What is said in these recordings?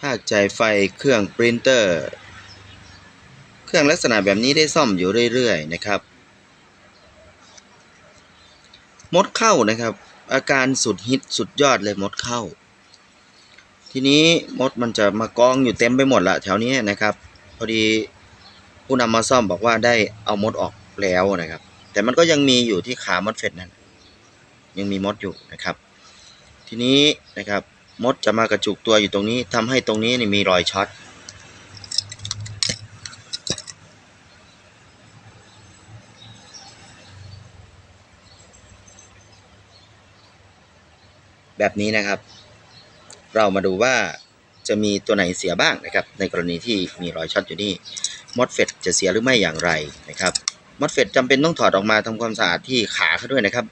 ภาคจ่ายไฟเครื่องปรินเตอร์ เครื่องลักษณะแบบนี้ได้ซ่อมอยู่เรื่อยๆนะครับ มดเข้านะครับ อาการสุดฮิตสุดยอดเลยมดเข้า ทีนี้มดมันจะมากองอยู่เต็มไปหมดละแถวนี้นะครับ พอดีผู้นำมาซ่อมบอกว่าได้เอามดออกแล้วนะครับ แต่มันก็ยังมีอยู่ที่ขามดเฟดนั่นยังมีมดอยู่นะครับ ทีนี้นะครับ มดจะมากระจุกตัวอยู่ตรงนี้ทำให้ตรงนี้นี่มีรอยช็อตแบบนี้นะครับ เรามาดูว่าจะมีตัวไหนเสียบ้างนะครับ ในกรณีที่มีรอยช็อตอยู่นี่มอสเฟตจะเสียหรือไม่อย่างไรนะครับมอสเฟตจำเป็นต้องถอดออกมาทำความสะอาดที่ขาเขาด้วยนะครับ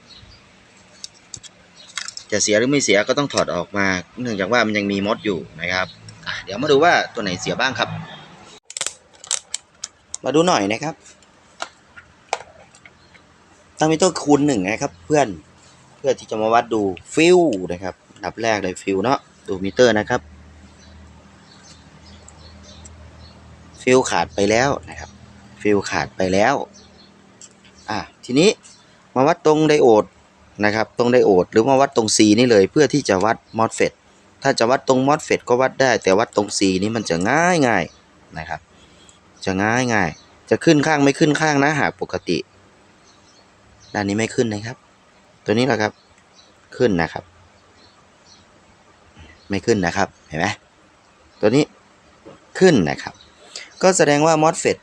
จะเสียหรือไม่เสียก็ต้องถอดออกมา เนื่องจากว่ามันยังมีมดอยู่นะครับเดี๋ยวมาดูว่าตัวไหนเสียบ้างครับ มาดูหน่อยนะครับตั้งมิเตอร์คูณหนึ่งนะครับ เพื่อนเพื่อที่จะมาวัดดูฟิลนะครับดับแรกเลยฟิลเนาะดูมิเตอร์นะครับ ฟิลขาดไปแล้วนะครับ ฟิลขาดไปแล้ว อะทีนี้มาวัดตรงไดโอด นะครับตรงไดโอดหรือมาวัดตรง C นี่เลยเพื่อที่จะวัดมอสเฟตถ้าจะวัดตรงมอสเฟตก็วัดได้ แต่วัดตรง C นี่มันจะง่ายง่ายนะครับ จะง่ายง่ายจะขึ้นข้างไม่ขึ้นข้างนะหากปกติ ด้านนี้ไม่ขึ้นนะครับ ตัวนี้แหละครับขึ้นนะครับ ไม่ขึ้นนะครับเห็นไหมตัวนี้ขึ้นนะครับ ก็แสดงว่ามอสเฟต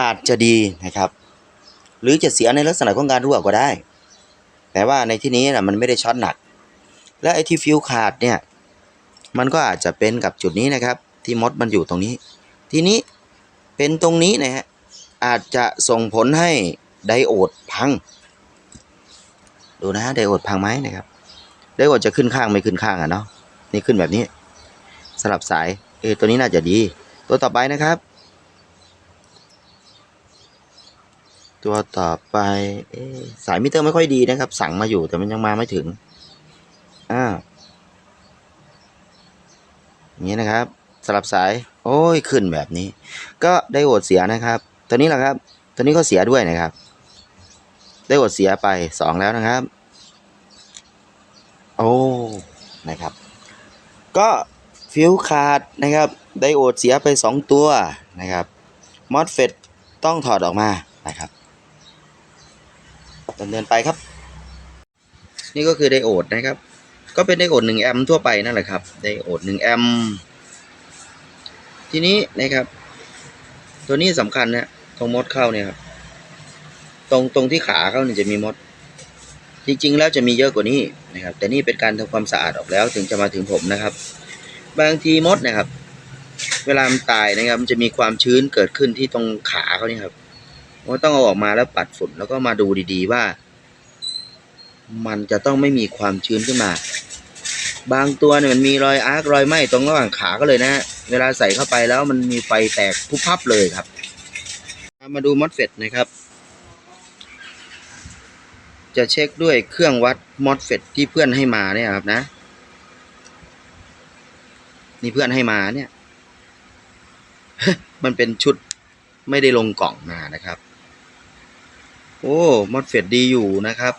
อาจจะดีนะครับ หรือจะเสียในลักษณะของการรั่วก็ได้ แต่ว่าในที่นี้นะมันไม่ได้ช็อตหนัก และไอ้ที่ฟิวขาดเนี่ยมันก็อาจจะเป็นกับจุดนี้นะครับ ที่มดมันอยู่ตรงนี้ ทีนี้เป็นตรงนี้นะฮะอาจจะส่งผลให้ไดโอดพัง ดูนะฮะไดโอดพังไหมนะครับไดโอดจะขึ้นข้างไม่ขึ้นข้างอะเนาะนี่ขึ้นแบบนี้สลับสายเออตัวนี้น่าจะดี ตัวต่อไปนะครับ ตัวต่อไปสายมิเตอร์ไม่ค่อยดีนะครับ สั่งมาอยู่แต่มันยังมาไม่ถึงอ่าอย่างนี้นะครับ สลับสาย โอ้ยขึ้นแบบนี้ ก็ได้โอดเสียนะครับ ตัวนี้แหละครับ ตัวนี้ก็เสียด้วยนะครับ ได้โอดเสียไปสองแล้วนะครับ โอ้นะครับ ก็ฟิวขาดนะครับ ไดโอดเสียไป 2 ตัวนะครับมอสเฟตต้องถอดออกมานะครับ ดำเนินไปครับ นี่ก็คือไดโอดนะครับ ก็เป็นไดโอด1แอมป์ทั่วไปนั่นแหละครับไดโอด1แอมป์ทีนี้นะครับ ตัวนี้สำคัญนะตรงมดเข้าเนี่ยครับตรงตรงที่ขาเข้าเนี่ยจะมีมด จริง ๆ แล้วจะมีเยอะกว่านี้นะครับ แต่นี่เป็นการทำความสะอาดออกแล้วถึงจะมาถึงผมนะครับ บางทีมดนะครับ เวลามันตายนะครับ มันจะมีความชื้นเกิดขึ้นที่ตรงขาเขานี่ครับ ก็ต้องเอาออกมาแล้วปัดฝุ่นแล้วก็มาดูดีๆว่า มันจะต้องไม่มีความชื้นขึ้นมา บางตัวเนี่ยมันมีรอยอาร์ครอยไหม้ตรงระหว่างขาก็เลยนะฮะเวลาใส่เข้าไปแล้วมันมีไฟแตกพุบพับเลยครับ มาดูมอสเฟตนะครับ จะเช็คด้วยเครื่องวัดมอสเฟตที่เพื่อนให้มาเนี่ยครับนะ นี่เพื่อนให้มาเนี่ย มันเป็นชุดไม่ได้ลงกล่องมานะครับ โอ้มอสเฟตดีอยู่นะครับ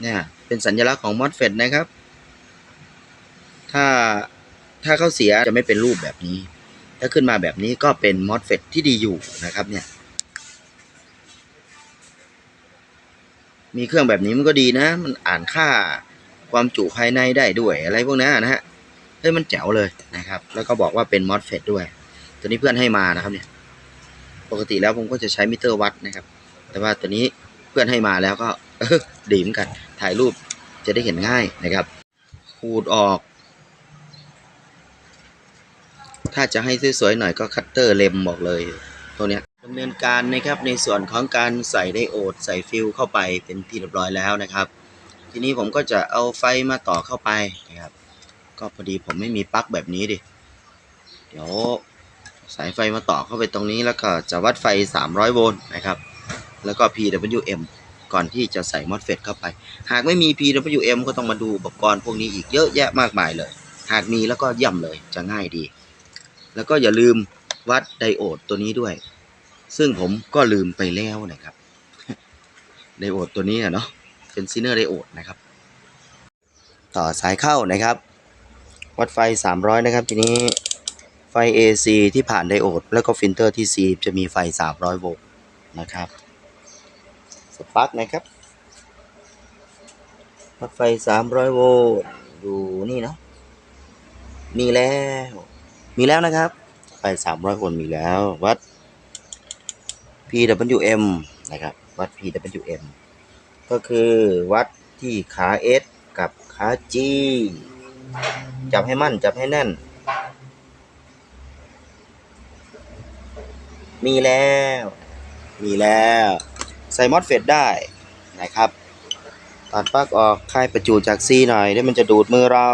เนี่ยเป็นสัญลักษณ์ของมอสเฟตนะครับ ถ้าถ้าเขาเสียจะไม่เป็นรูปแบบนี้ ถ้าขึ้นมาแบบนี้ก็เป็นมอสเฟตที่ดีอยู่นะครับเนี่ย มีเครื่องแบบนี้มันก็ดีนะ มันอ่านค่าความจุภายในได้ด้วยอะไรพวกนั้นนะฮะเฮ้ยมันแจ๋วเลยนะครับ แล้วก็บอกว่าเป็นมอสเฟตด้วย ตัวนี้เพื่อนให้มานะครับเนี่ย ปกติแล้วผมก็จะใช้มิเตอร์วัดนะครับ แต่ว่าตัวนี้เพื่อนให้มาแล้วก็ดีเหมือนกัน ถ่ายรูปจะได้เห็นง่ายนะครับขูดออก ถ้าจะให้สวยๆหน่อยก็คัตเตอร์เล็มบอกเลยตัวเนี้ยดำเนินการนะครับในส่วนของการใส่ไดโอดใส่ฟิลเข้าไปเป็นที่เรียบร้อยแล้วนะครับ ทีนี้ผมก็จะเอาไฟมาต่อเข้าไปนะครับ ก็พอดีผมไม่มีปลั๊กแบบนี้ดิ เดี๋ยวสายไฟมาต่อเข้าไปตรงนี้แล้วก็จะวัดไฟ 300 โวลต์นะครับ แล้วก็ PWM ก่อนที่จะใส่มอสเฟตเข้าไป หากไม่มี PWM ก็ต้องมาดูอุปกรณ์พวกนี้อีกเยอะแยะมากมายเลย หากมีแล้วก็ย่ำเลยจะง่ายดี แล้วก็อย่าลืมวัดไดโอดตัวนี้ด้วย ซึ่งผมก็ลืมไปแล้วนะครับไดโอดตัวนี้เนาะเป็นซีเนอร์ไดโอดนะครับ ต่อสายเข้านะครับ วัดไฟ 300 นะครับ ทีนี้ไฟ AC ที่ผ่านไดโอด แล้วก็ฟิลเตอร์ที่ C จะมีไฟ 300 โวลต์นะครับ สปลั๊กนะครับวัดไฟ 300 โวลต์ดูนี่เนาะมีแล้ว มีแล้วนะครับ ไฟ 300โวลต์มีแล้ว วัด PWM นะครับ วัด PWM ก็คือวัดที่ขา S กับขา G จับให้มั่น จับให้แน่น มีแล้ว มีแล้ว ใส่มอสเฟตได้นะครับตัดปลั๊กออกคายประจุจาก C หน่อยเดี๋ยวมันจะดูดมือเรา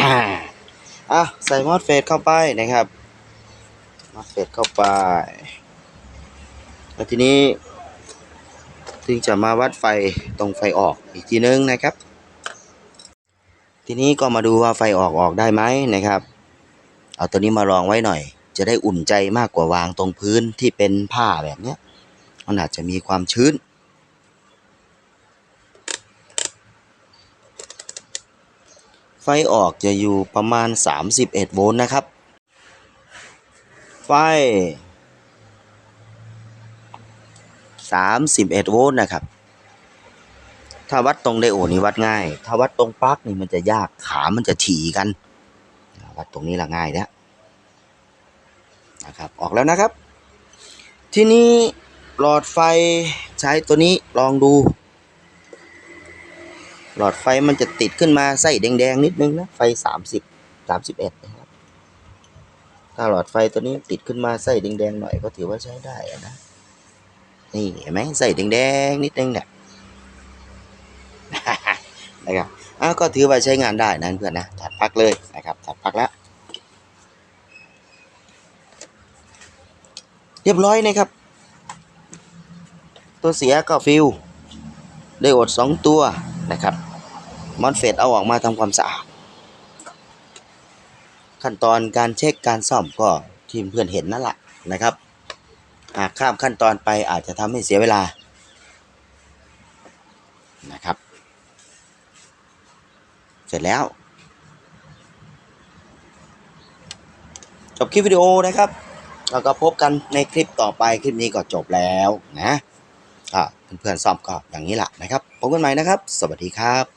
อ่าอะใส่มอสเฟตเข้าไปนะครับมอสเฟตเข้าไป แล้วทีนี้ถึงจะมาวัดไฟตรงไฟออกอีกทีนึงนะครับ ทีนี้ก็มาดูว่าไฟออกออกได้ไหมนะครับ เอาตัวนี้มาลองไว้หน่อย จะได้อุ่นใจมากกว่าวางตรงพื้นที่เป็นผ้าแบบเนี้ยมันอาจจะมีความชื้น ไฟออกจะอยู่ประมาณ 31 โวลต์นะครับ ไฟ 31 โวลต์นะครับ ถ้าวัดตรงไดโอดนี่วัดง่าย ถ้าวัดตรงปลั๊กนี่มันจะยากขามันจะถี่กัน วัดตรงนี้ละง่ายแล้ว นะครับออกแล้วนะครับ ทีนี้หลอดไฟใช้ตัวนี้ลองดู หลอดไฟมันจะติดขึ้นมาไส้แดงๆนิดนึงนะไฟ 30 31นะครับถ้าหลอดไฟตัวนี้ติดขึ้นมาไส้แดงๆหน่อยก็ถือว่าใช้ได้นะนี่เห็นไหมไส้แดงๆนิดนึงเนี่ยนะครับก็ถือว่าใช้งานได้นะเพื่อนนะถัดพักเลยนะครับถัดพักแล้ว เรียบร้อยนะครับ ตัวเสียก็ฟิลไดโอดสองตัวนะครับมอนเฟตเอาออกมาทำความสะอาด ขั้นตอนการเช็คการซ่อมก็ที่เพื่อนเห็นนั่นแหละนะครับ หากข้ามขั้นตอนไปอาจจะทำให้เสียเวลานะครับ เสร็จแล้ว จบคลิปวิดีโอนะครับ แล้วก็พบกันในคลิปต่อไปคลิปนี้ก็จบแล้วนะอ่าเพื่อนๆซ่อมก็อย่างนี้แหละนะครับพบกันใหม่นะครับ สวัสดีครับ